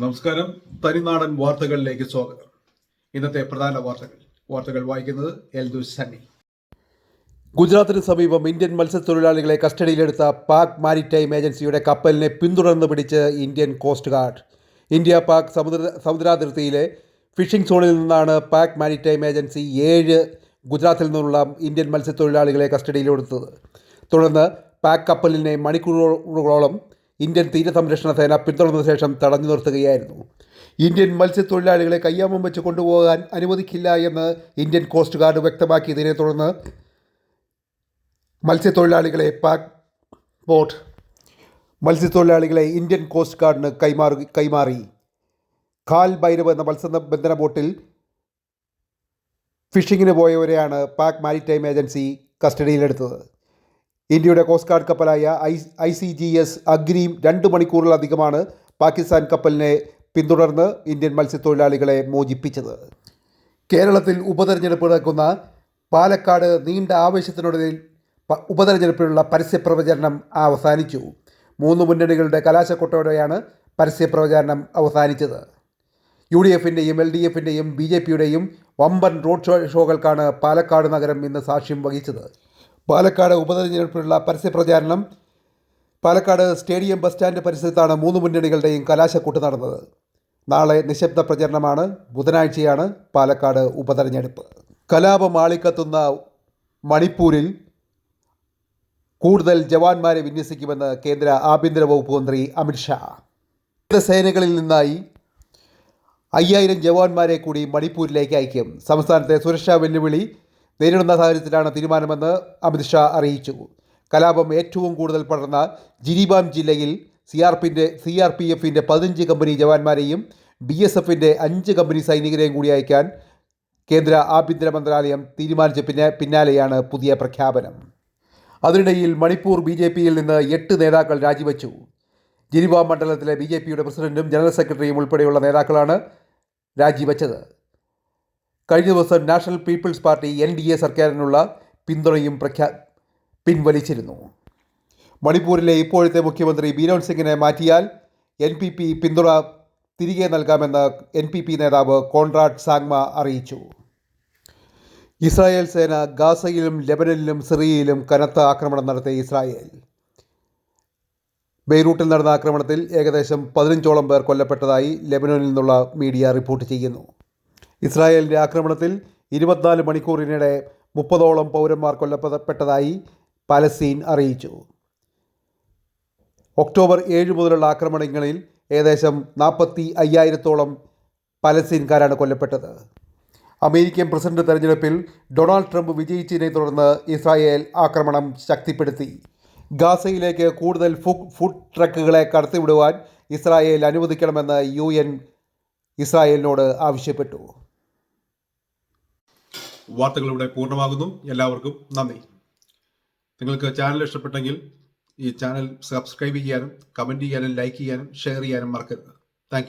നമസ്കാരം. തനിനാടൻ വാർത്തകളിലേക്ക് സ്വാഗതം. ഇന്നത്തെ പ്രധാന വാർത്തകൾ. വാർത്തകൾ വായിക്കുന്നത് എൽദു സണ്ണി. ഗുജറാത്തിന് സമീപം ഇന്ത്യൻ മത്സ്യത്തൊഴിലാളികളെ കസ്റ്റഡിയിലെടുത്ത പാക് മാരിടൈം ഏജൻസിയുടെ കപ്പലിനെ പിന്തുടർന്ന് പിടിച്ച് Indian coast guard. India Pak സമുദ്ര സമുദ്രാതിർത്തിയിലെ ഫിഷിംഗ് സോണിൽ നിന്നാണ് പാക് മാരിടൈം ഏജൻസി ഏഴ് ഗുജറാത്തിൽ നിന്നുള്ള ഇന്ത്യൻ മത്സ്യത്തൊഴിലാളികളെ കസ്റ്റഡിയിലെടുത്തത്. തുടർന്ന് പാക് കപ്പലിനെ മണിക്കൂറുകളോളം ഇന്ത്യൻ തീരസംരക്ഷണ സേന പിന്തുടർന്ന ശേഷം തടഞ്ഞു നിർത്തുകയായിരുന്നു. ഇന്ത്യൻ മത്സ്യത്തൊഴിലാളികളെ കയ്യാമം വെച്ച് കൊണ്ടുപോകാൻ അനുവദിക്കില്ല എന്ന് ഇന്ത്യൻ കോസ്റ്റ് ഗാർഡ് വ്യക്തമാക്കിയതിനെ തുടർന്ന് മത്സ്യത്തൊഴിലാളികളെ പാക് ബോട്ട് മത്സ്യത്തൊഴിലാളികളെ ഇന്ത്യൻ കോസ്റ്റ് ഗാർഡിന് കൈമാറി കൈമാറി. കാൽ ഭൈരവ് എന്ന മത്സ്യബന്ധന ബോട്ടിൽ ഫിഷിങ്ങിന് പോയവരെയാണ് പാക് മാരിടൈം ഏജൻസി കസ്റ്റഡിയിലെടുത്തത്. ഇന്ത്യയുടെ coast guard കപ്പലായ I I C G S അഗ്നിയും രണ്ട് മണിക്കൂറിലധികമാണ് പാകിസ്ഥാൻ കപ്പലിനെ പിന്തുടർന്ന് ഇന്ത്യൻ മത്സ്യത്തൊഴിലാളികളെ മോചിപ്പിച്ചത്. കേരളത്തിൽ ഉപതെരഞ്ഞെടുപ്പ് നടക്കുന്ന പാലക്കാട് നീണ്ട ആവേശത്തിനൊടുവിൽ ഉപതെരഞ്ഞെടുപ്പിനുള്ള പരസ്യപ്രവചരണം അവസാനിച്ചു. മൂന്ന് മുന്നണികളുടെ കലാശക്കൊട്ടയോടെയാണ് പരസ്യപ്രവചരണം അവസാനിച്ചത്. യു ഡി എഫിന്റെയും എൽ ഡി എഫിന്റെയും ബി ജെ പിയുടെയും വമ്പൻ റോഡ് ഷോ ഷോകൾക്കാണ് പാലക്കാട് നഗരം ഇന്ന് സാക്ഷ്യം വഹിച്ചത്. പാലക്കാട് ഉപതെരഞ്ഞെടുപ്പിനുള്ള പരസ്യപ്രചാരണം. പാലക്കാട് സ്റ്റേഡിയം ബസ് സ്റ്റാൻഡ് പരിസരത്താണ് മൂന്ന് മുന്നണികളുടെയും കലാശക്കൂട്ട് നടന്നത്. നാളെ നിശബ്ദ പ്രചരണമാണ്. ബുധനാഴ്ചയാണ് പാലക്കാട് ഉപതെരഞ്ഞെടുപ്പ്. കലാപം ആളിക്കത്തുന്ന മണിപ്പൂരിൽ കൂടുതൽ ജവാന്മാരെ വിന്യസിക്കുമെന്ന് കേന്ദ്ര ആഭ്യന്തര വകുപ്പ് മന്ത്രി അമിത്ഷാ സേനകളിൽ നിന്നായി അയ്യായിരം ജവാന്മാരെ കൂടി മണിപ്പൂരിലേക്ക് അയക്കും സംസ്ഥാനത്തെ സുരക്ഷാ വെല്ലുവിളി നേരിടുന്ന സാഹചര്യത്തിലാണ് തീരുമാനമെന്ന് അമിത്ഷാ അറിയിച്ചു. കലാപം ഏറ്റവും കൂടുതൽ പടർന്ന ജിരിബാം ജില്ലയിൽ സി ആർ പിന്റെ സി ആർ പി എഫിന്റെ പതിനഞ്ച് കമ്പനി ജവാന്മാരെയും ബി എസ് എഫിന്റെ അഞ്ച് കമ്പനി സൈനികരെയും കൂടി അയക്കാൻ കേന്ദ്ര ആഭ്യന്തര മന്ത്രാലയം തീരുമാനിച്ച പിന്നെ പിന്നാലെയാണ് പുതിയ പ്രഖ്യാപനം. അതിനിടയിൽ മണിപ്പൂർ ബി ജെ പിയിൽ നിന്ന് എട്ട് നേതാക്കൾ രാജിവെച്ചു. ജിരിബാം മണ്ഡലത്തിലെ ബി ജെ പിയുടെ പ്രസിഡന്റും ജനറൽ സെക്രട്ടറിയും ഉൾപ്പെടെയുള്ള നേതാക്കളാണ് രാജിവെച്ചത്. കഴിഞ്ഞ ദിവസം national people's party N D A സർക്കാരിനുള്ള പിന്തുണയും പ്രഖ്യാ പിൻവലിച്ചിരുന്നു. മണിപ്പൂരിലെ ഇപ്പോഴത്തെ മുഖ്യമന്ത്രി ബീരോൺ സിംഗിനെ മാറ്റിയാൽ എൻ പി പി പിന്തുണ തിരികെ നൽകാമെന്ന് എൻ പി പി നേതാവ് കോൺറാഡ് സാങ്മ അറിയിച്ചു. ഇസ്രായേൽ സേന ഗാസയിലും ലെബനനിലും സിറിയയിലും കനത്ത ആക്രമണം നടത്തി ഇസ്രായേൽ. ബെയ്റൂട്ടിൽ നടന്ന ആക്രമണത്തിൽ ഏകദേശം പതിനഞ്ചോളം പേർ കൊല്ലപ്പെട്ടതായി ലെബനനിൽ നിന്നുള്ള മീഡിയ റിപ്പോർട്ട് ചെയ്യുന്നു. ഇസ്രായേലിന്റെ ആക്രമണത്തിൽ ഇരുപത്തിനാല് മണിക്കൂറിനിടെ മുപ്പതോളം പൗരന്മാർ കൊല്ലപ്പെട്ടതായി പലസ്തീൻ അറിയിച്ചു. ഒക്ടോബർ ഏഴ് മുതലുള്ള ആക്രമണങ്ങളിൽ ഏകദേശം നാൽപ്പത്തി അയ്യായിരത്തോളം പലസ്തീൻകാരാണ് കൊല്ലപ്പെട്ടത്. അമേരിക്കൻ പ്രസിഡന്റ് തെരഞ്ഞെടുപ്പിൽ ഡൊണാൾഡ് ട്രംപ് വിജയിച്ചതിനെ തുടർന്ന് ഇസ്രായേൽ ആക്രമണം ശക്തിപ്പെടുത്തി. ഗാസയിലേക്ക് കൂടുതൽ ഫുഡ് ട്രക്കുകളെ കടത്തിവിടുവാൻ ഇസ്രായേൽ അനുവദിക്കണമെന്ന് യു എൻ ഇസ്രായേലിനോട് ആവശ്യപ്പെട്ടു. വാർത്തകൾ ഇവിടെ പൂർണമാകുന്നു. എല്ലാവർക്കും നന്ദി. നിങ്ങൾക്ക് ചാനൽ ഇഷ്ടപ്പെട്ടെങ്കിൽ ഈ ചാനൽ സബ്സ്ക്രൈബ് ചെയ്യാനും കമന്റ് ചെയ്യാനും ലൈക്ക് ചെയ്യാനും ഷെയർ ചെയ്യാനും മറക്കരുത്. താങ്ക്